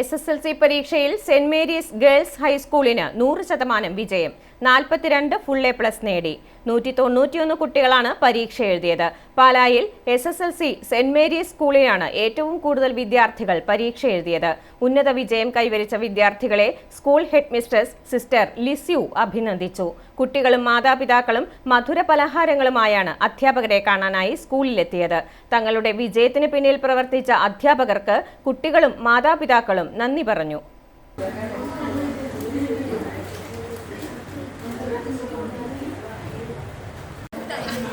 S S L C പരീക്ഷയിൽ saint Mary's girls ഹൈസ്കൂളിന് നൂറ് ശതമാനം വിജയം നാൽപ്പത്തിരണ്ട് ഫുൾ എ പ്ലസ് നേടി. നൂറ്റി തൊണ്ണൂറ്റിയൊന്ന് കുട്ടികളാണ് പരീക്ഷ എഴുതിയത്. പാലായിൽ S S L C saint Mary's സ്കൂളിലാണ് ഏറ്റവും കൂടുതൽ വിദ്യാർത്ഥികൾ പരീക്ഷ എഴുതിയത്. ഉന്നത വിജയം കൈവരിച്ച വിദ്യാർത്ഥികളെ school head mistress sister Lisieux അഭിനന്ദിച്ചു. കുട്ടികളും മാതാപിതാക്കളും മധുര പലഹാരങ്ങളുമായാണ് അധ്യാപകരെ കാണാനായി സ്കൂളിലെത്തിയത്. തങ്ങളുടെ വിജയത്തിന് പിന്നിൽ പ്രവർത്തിച്ച അധ്യാപകർക്ക് കുട്ടികളും മാതാപിതാക്കളും നന്ദി പറഞ്ഞു. that.